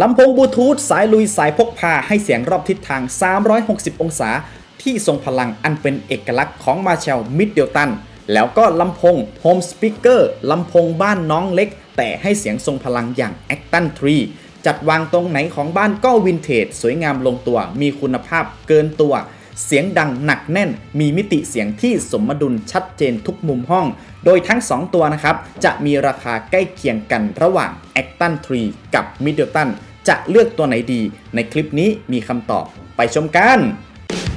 ลำโพงบลูทูธสายลุยสายพกพาให้เสียงรอบทิศทาง 360 องศา ที่ทรงพลังอันเป็นเอกลักษณ์ของมาเชลมิดเดลตัน แล้วก็ลำโพงโฮมสปีกเกอร์ลำโพงบ้านน้องเล็ก แต่ให้เสียงทรงพลังอย่างแอคตันทรีจัดวางตรงไหนของบ้านก็วินเทจ สวยงามลงตัว มีคุณภาพเกินตัว เสียงดังหนักแน่น มีมิติเสียงที่สมดุลชัดเจนทุกมุมห้อง โดยทั้ง 2 ตัวนะครับ จะมีราคาใกล้เคียงกันระหว่าง Acton 3 กับ Middleton จะเลือกตัวไหนดี ในคลิปนี้มีคำตอบไปชมกัน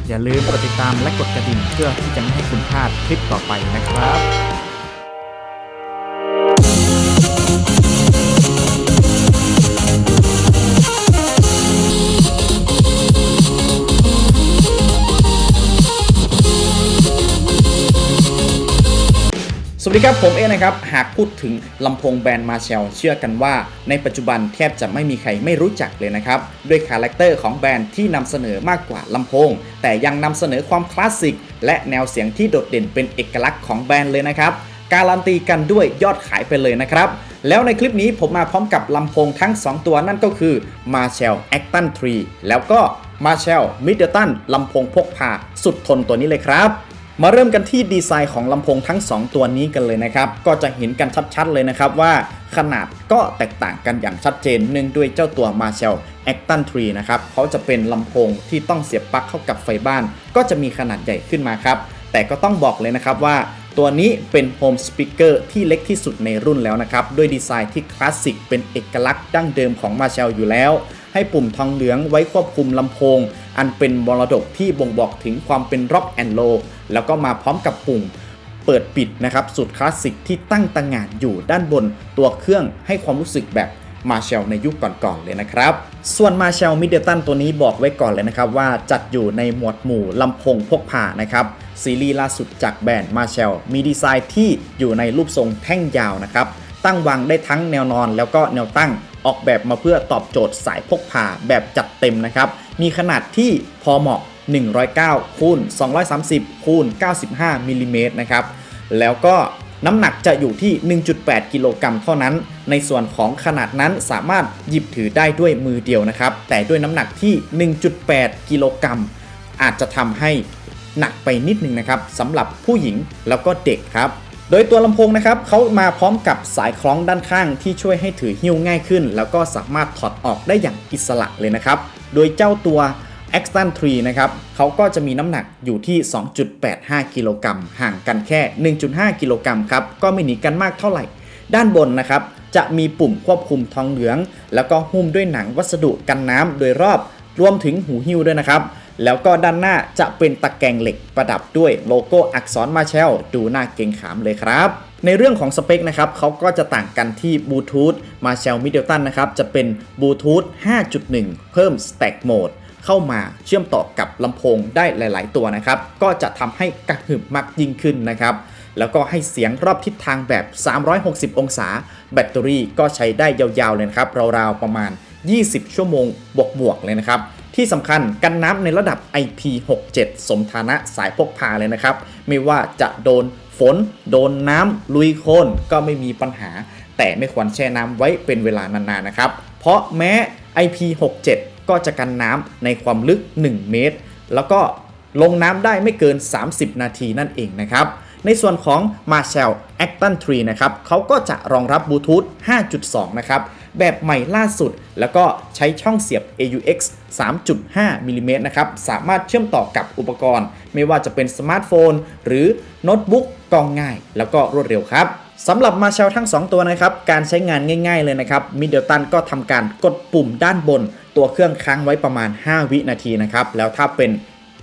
อย่าลืมกดติดตามและกดกระดิ่งเพื่อที่จะไม่ให้คุณพลาดคลิปต่อไปนะครับ ครับผมเองนะครับ หากพูดถึงลำโพงแบรนด์มาเชลเชื่อกันว่า ในปัจจุบันแทบจะไม่มีใครไม่รู้จักเลยนะครับ ด้วยคาแรคเตอร์ของแบรนด์ที่นำเสนอมากกว่าลำโพง แต่ยังนำเสนอความคลาสสิก และแนวเสียงที่โดดเด่นเป็นเอกลักษณ์ของแบรนด์เลยนะครับการันตีกันด้วยยอดขายไปเลยนะครับ แล้วในคลิปนี้ผมมาพร้อมกับลำโพงทั้ง 2 ตัวนั่นก็คือ Marshall Acton 3 แล้วก็ Marshall Middleton ลำโพงพกพาสุดทนตัวนี้เลยครับ มาเริ่มกันที่ดีไซน์ของลำโพงทั้ง 2 ตัวนี้กันเลยนะครับ ก็จะเห็นกันชัดๆเลยนะครับว่าขนาดก็แตกต่างกันอย่างชัดเจนเนื่องด้วยเจ้าตัว Marshall Acton 3นะครับเขาจะเป็นลำโพงที่ต้องเสียบปลั๊กเข้ากับไฟบ้าน ก็จะมีขนาดใหญ่ขึ้นมาครับ แต่ก็ต้องบอกเลยนะครับว่าตัวนี้เป็นโฮมสปีกเกอร์ที่เล็กที่สุดในรุ่นแล้วนะครับ ด้วยดีไซน์ที่คลาสสิกเป็นเอกลักษณ์ดั้งเดิมของ Marshall อยู่แล้ว ให้ปุ่มทองเหลืองไว้ควบคุมลำโพง อันเป็นมรดกที่บ่งบอกถึงความเป็นร็อกแอนด์โลแล้วก็มาพร้อมกับปุ่มเปิดปิดนะครับสุดคลาสสิกที่ตั้งตังงานอยู่ด้านบนตัวเครื่องให้ความรู้สึกแบบมาเชลในยุคก่อนๆเลยนะครับ ส่วนมาเชลมิดเดิลตันตัวนี้บอกไว้ก่อนเลยนะครับว่าจัดอยู่ในหมวดหมู่ลำโพงพกพานะครับ ซีรีส์ล่าสุดจากแบรนด์มาเชลมีดีไซน์ที่อยู่ในรูปทรงแท่งยาวนะครับ ตั้งวางได้ทั้งแนวนอนแล้วก็แนวตั้ง ออกแบบมาเพื่อตอบโจทย์สายพกพาแบบจัดเต็มนะครับ มีขนาดที่พอเหมาะ 109คูณ230คูณ95มิลลิเมตรนะครับ แล้วก็น้ำหนักจะอยู่ที่ 1.8 กิโลกรัมเท่านั้น ในส่วนของขนาดนั้นสามารถหยิบถือได้ด้วยมือเดียวนะครับ แต่ด้วยน้ำหนักที่ 1.8 กิโลกรัม อาจจะทำให้หนักไปนิดนึงนะครับสำหรับผู้หญิงแล้วก็เด็กครับ โดยตัวลำโพงนะครับเขามาพร้อมกับสายคล้องด้านข้างที่ช่วยให้ถือหิ้วง่ายขึ้น แล้วก็สามารถถอดออกได้อย่างอิสระเลยนะครับ โดยเจ้าตัว a x t o n 3นะครับเขาก็จะมีน้ำหนักอยู่ที่ 2.85 กิโลกรัมห่างกันแค่ 1.5 กิโลกรัมครับ ก็ไม่หนีกันมากเท่าไหร่ ด้านบนนะครับ จะมีปุ่มควบคุมทองเหลือง แล้วก็หุ้มด้วยหนังวัสดุกันน้ำโดยรอบ รวมถึงหูหิ้วด้วยนะครับ แล้วก็ด้านหน้าจะเป็นตะแกรงเหล็กประดับด้วยโลโก้อักษรมาเชลดูน่าเกรงขามเลยครับในเรื่องของสเปคนะครับเขาก็จะต่างกันที่บลูทูธมาเชลมิดเดิลตันนะครับ จะเป็นบลูทูธ5.1 เพิ่ม Stack Mode เข้ามาเชื่อมต่อกับลำโพงได้หลาย ๆ ตัวนะครับ ก็จะทำให้กระหึ่มมากยิ่งขึ้นนะครับ แล้วก็ให้เสียงรอบทิศทางแบบ 360 องศา แบตเตอรี่ก็ใช้ได้ยาว ๆ เลยครับ ราว ๆ ประมาณ 20 ชั่วโมงบวก ๆ เลยนะครับ ที่สำคัญกันน้ำในระดับ IP67 สมฐานะสายพกพาเลยนะครับ ไม่ว่าจะโดนฝน โดนน้ำลุยโคลนก็ไม่มีปัญหา แต่ไม่ควรแช่น้ำไว้เป็นเวลานานๆนะครับ เพราะแม้ IP67 ก็จะกันน้ำในความลึก 1 เมตร แล้วก็ลงน้ำได้ไม่เกิน 30 นาทีนั่นเองนะครับ ในส่วนของ Marshall Acton 3 นะครับเขาก็จะรองรับบลูทูธ5.2 นะครับ แบบใหม่ล่าสุด แล้วก็ใช้ช่องเสียบ AUX 3.5มิลลิเมตรนะครับ สามารถเชื่อมต่อกับอุปกรณ์ ไม่ว่าจะเป็นสมาร์ทโฟน หรือโน้ตบุ๊กกองง่าย แล้วก็รวดเร็วครับสำหรับมาเชลทั้ง 2 ตัวนะครับ การใช้งานง่าย ๆเลยนะครับมิดเดิลตันก็ทำการกดปุ่มด้านบน ตัวเครื่องค้างไว้ประมาณ 5 วินาทีนะครับ แล้วถ้าเป็น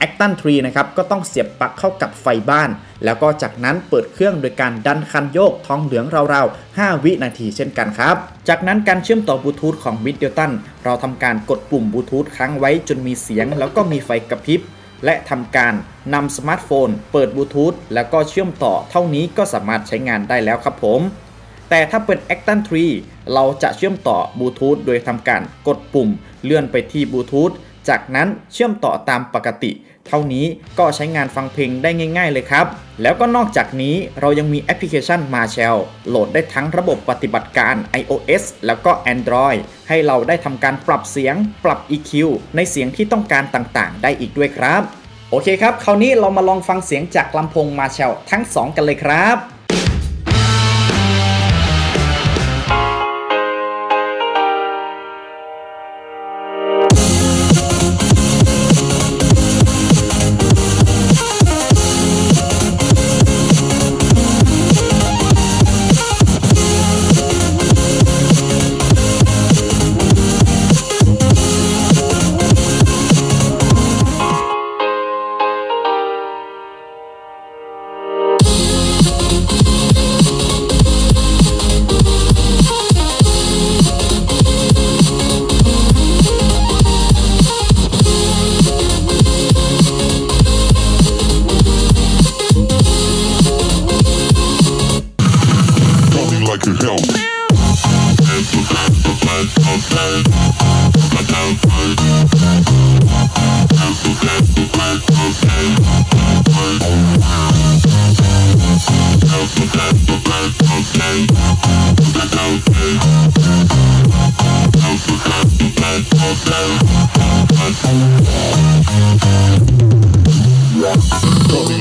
a c t o n 3นะครับก็ต้องเสียบปลั๊กเข้ากับไฟบ้าน แล้วก็จากนั้นเปิดเครื่องโดยการดันคันโยกทองเหลืองราวๆ 5 วินาทีเช่นกันครับ จากนั้นการเชื่อมต่อบลูทูธของ m i d d l e t o n เราทำการกดปุ่มบลูทูธค้างไว้จนมีเสียง แล้วก็มีไฟกระพริบและทำการนำสมาร์ทโฟน เปิดบลูทูธแล้วก็เชื่อมต่อเท่านี้ก็สามารถใช้งานได้แล้วครับผม แต่ถ้าเป็น a c t o n 3เราจะเชื่อมต่อบลูทูธโดยทำการกดปุ่มเลื่อนไปที่บลูทูธ จากนั้นเชื่อมต่อตามปกติ เท่านี้ก็ใช้งานฟังเพลงได้ง่าย ๆ เลยครับ แล้วก็นอกจากนี้เรายังมีแอปพลิเคชัน Marshall โหลดได้ทั้งระบบปฏิบัติการ iOS แล้วก็ Android ให้เราได้ทำการปรับเสียง ปรับ EQ ในเสียงที่ต้องการต่างๆ ได้อีกด้วยครับ โอเคครับ คราวนี้เรามาลองฟังเสียงจากลำโพง Marshall ทั้ง 2 กันเลยครับ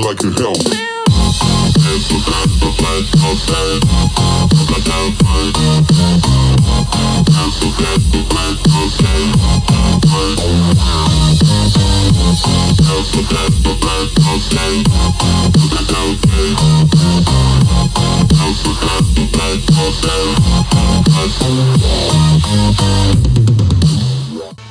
like a hell.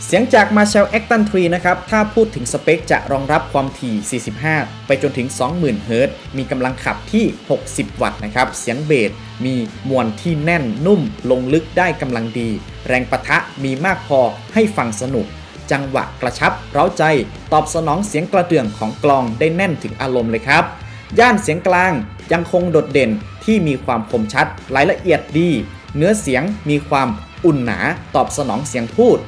เสียงจาก Marshall Acton 3 นะครับ ถ้าพูดถึงสเปคจะรองรับความถี่ 45 ไปจนถึง 20,000 เฮิรตซ์ มีกำลังขับที่ 60 วัตต์นะครับ เสียงเบส มีมวลที่แน่นนุ่ม ลงลึกได้กำลังดี แรงปะทะมีมากพอให้ฟังสนุก จังหวะกระชับ เร้าใจ ตอบสนองเสียงกระเดื่องของกลองได้แน่นถึงอารมณ์เลยครับ ย่านเสียงกลางยังคงโดดเด่น ที่มีความคมชัดรายละเอียดดี เนื้อเสียงมีความอุ่นหนาตอบสนองเสียงพูด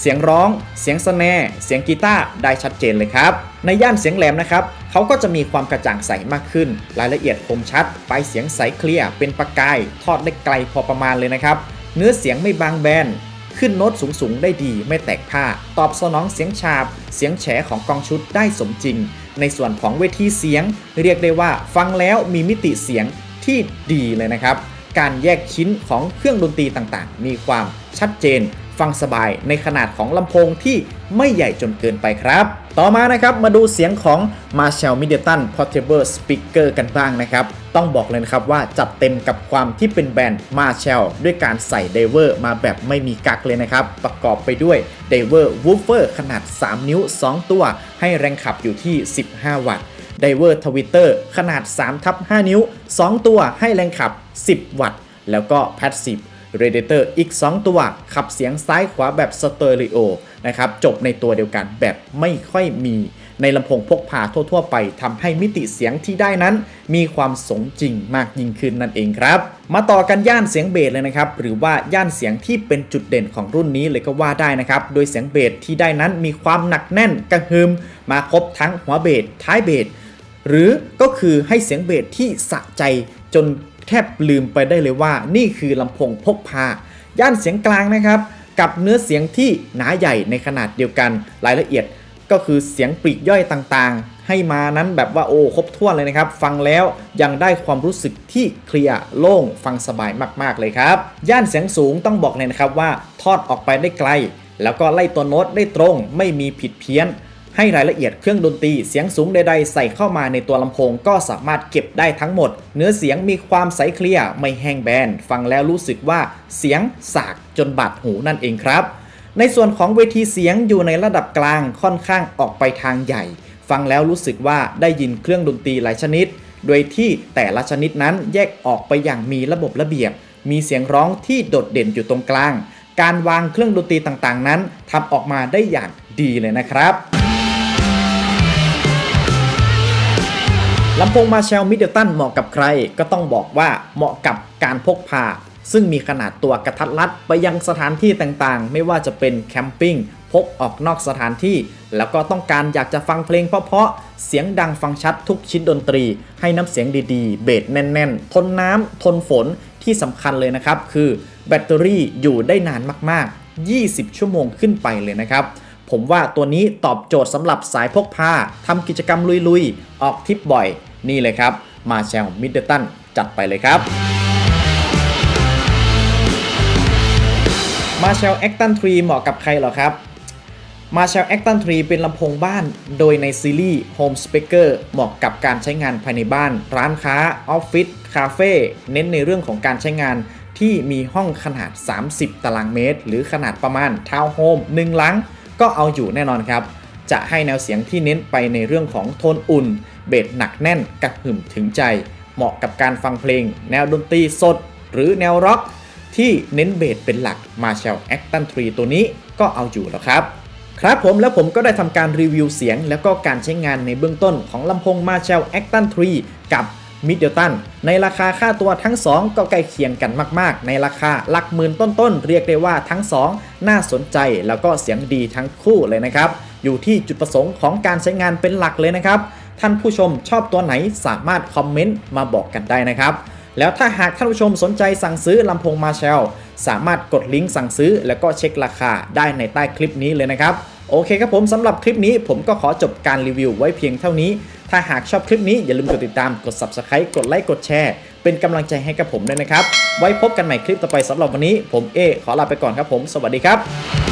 เสียงร้อง เสียงสแนร์เสียงกีตาร์ได้ชัดเจนเลยครับ ในย่านเสียงแหลมนะครับเขาก็จะมีความกระจ่างใสมากขึ้น รายละเอียดคมชัดไปเสียงใสเคลียร์เป็นประกาย ทอดได้ไกลพอประมาณเลยนะครับ เนื้อเสียงไม่บางแบนขึ้นโน้ตสูงๆ ได้ดีไม่แตกผ้า ตอบสนองเสียงฉาบ เสียงแฉของกองชุดได้สมจริง ในส่วนของเวทีเสียง เรียกได้ว่าฟังแล้วมีมิติเสียง ที่ดีเลยนะครับ การแยกชิ้นของเครื่องดนตรีต่างๆ มีความชัดเจน ฟังสบายในขนาดของลำโพงที่ไม่ใหญ่จนเกินไปครับ ต่อมานะครับมาดูเสียงของ Marshall Middleton Portable Speaker กันบ้างนะครับ ต้องบอกเลยนะครับว่าจัดเต็มกับความที่เป็นแบรนด์ Marshall ด้วยการใส่ไดเวอร์มาแบบไม่มีกักเลยนะครับ ประกอบไปด้วยไดเวอร์วูฟเฟอร์ขนาด 3 นิ้ว 2 ตัว ให้แรงขับอยู่ที่ 15 วัตต์ ไดเวอร์ทวิตเตอร์ขนาด3ทับ5นิ้ว 2 ตัวให้แรงขับ 10 วัตต์ แล้วก็ Passive Radiator อีก 2 ตัว ขับเสียงซ้ายขวาแบบสเตอริโอนะครับจบในตัวเดียวกันแบบไม่ค่อยมีในลำโพงพกพาทั่ว ๆ ไปทำให้มิติเสียงที่ได้นั้น มีความสมจริงมากยิ่งขึ้นนั่นเองครับ มาต่อกันย่านเสียงเบสเลยนะครับ หรือว่าย่านเสียงที่เป็นจุดเด่นของรุ่นนี้เลยก็ว่าได้นะครับ โดยเสียงเบสที่ได้นั้นมีความหนักแน่นกระหึมมาครบทั้งหัวเบสท้ายเบส หรือก็คือให้เสียงเบสที่สะใจจนแทบลืมไปได้เลยว่า นี่คือลำโพงพกพา ย่านเสียงกลางนะครับ กับเนื้อเสียงที่หนาใหญ่ในขนาดเดียวกันรายละเอียดก็คือเสียงปลีกย่อยต่างๆ ให้มานั้นแบบว่าโอ้ครบถ้วนเลยนะครับ ฟังแล้วยังได้ความรู้สึกที่เคลียร์โล่งฟังสบายมากๆเลยครับ ย่านเสียงสูงต้องบอกเลยนะครับว่าทอดออกไปได้ไกล แล้วก็ไล่ตัวโน้ตได้ตรงไม่มีผิดเพี้ยน ให้รายละเอียดเครื่องดนตรีเสียงสูงใดๆใส่เข้ามาในตัวลำโพงก็สามารถเก็บได้ทั้งหมด เนื้อเสียงมีความใสเคลียร์ไม่แห้งแบน ฟังแล้วรู้สึกว่าเสียงสากจนบาดหูนั่นเองครับ ในส่วนของเวทีเสียงอยู่ในระดับกลางค่อนข้างออกไปทางใหญ่ ฟังแล้วรู้สึกว่าได้ยินเครื่องดนตรีหลายชนิด โดยที่แต่ละชนิดนั้นแยกออกไปอย่างมีระบบระเบียบ มีเสียงร้องที่โดดเด่นอยู่ตรงกลาง การวางเครื่องดนตรีต่างๆ นั้นทำออกมาได้อย่างดีเลยนะครับ ลำโพงมาเชลมิดเดิลตันเหมาะกับใครก็ต้องบอกว่าเหมาะกับการพกพา ซึ่งมีขนาดตัวกระทัดรัดไปยังสถานที่ต่างๆ ไม่ว่าจะเป็นแคมปิ้งพพกออกนอกสถานที่ แล้วก็ต้องการอยากจะฟังเพลงเพราะๆเสียงดังฟังชัดทุกชิ้นดนตรี ให้น้ำเสียงดีๆ เบสแน่น ๆ ทนน้ำทนฝนที่สำคัญเลยนะครับ คือแบตเตอรี่อยู่ได้นานมากๆ 20 ชั่วโมงขึ้นไปเลยนะครับ ผมว่าตัวนี้ตอบโจทย์สำหรับสายพกพาทำกิจกรรมลุยๆ ออกทริปบ่อย นี่เลยครับ มาแชลมิดเดิลตันจัดไปเลยครับ มาแชลแอคตันทรีเหมาะกับใครเหรอครับ มาแชลแอคตันทรีเป็นลำโพงบ้านโดยในซีรีส์ Home Speaker เหมาะกับการใช้งานภายในบ้าน ร้านค้า ออฟฟิศ คาเฟ่ เน้นในเรื่องของการใช้งานที่มีห้องขนาด 30 ตารางเมตร หรือขนาดประมาณทาวน์โฮมหนึ่งหลัง ก็เอาอยู่แน่นอนครับ จะให้แนวเสียงที่เน้นไปในเรื่องของโทนอุ่น เบสหนักแน่นกระหึ่มถึงใจ เหมาะกับการฟังเพลง แนวดนตรีสด หรือแนวร็อก ที่เน้นเบสเป็นหลัก Marshall Acton 3ตัวนี้ก็เอาอยู่แล้วครับครับผมแล้วผมก็ได้ทำการรีวิวเสียง แล้วก็การใช้งานในเบื้องต้นของลำโพง Marshall Acton 3 กับ m i d d l e t o n ในราคาค่าตัวทั้ง 2 ก็ใกล้เคียงกันมาก ๆ ในราคาหลักหมื่นต้นๆ เรียกได้ว่าทั้ง 2 น่าสนใจแล้วก็เสียงดีทั้งคู่เลยนะครับ อยู่ที่จุดประสงค์ของการใช้งานเป็นหลักเลยนะครับ ท่านผู้ชมชอบตัวไหนสามารถคอมเมนต์มาบอกกันได้นะครับแล้วถ้าหากท่านผู้ชมสนใจสั่งซื้อลำโพงมาแชลสามารถกดลิงก์สั่งซื้อ แล้วก็เช็คราคาได้ในใต้คลิปนี้เลยนะครับ โอเคครับผมสำหรับคลิปนี้ผมก็ขอจบการรีวิวไว้เพียงเท่านี้ ถ้าหากชอบคลิปนี้อย่าลืมกดติดตาม กด subscribe กดไลค์ กดแชร์ เป็นกำลังใจให้กับผมด้วยนะครับ ไว้พบกันใหม่คลิปต่อไปสำหรับวันนี้ ผมเอขอลาไปก่อนครับผม สวัสดีครับ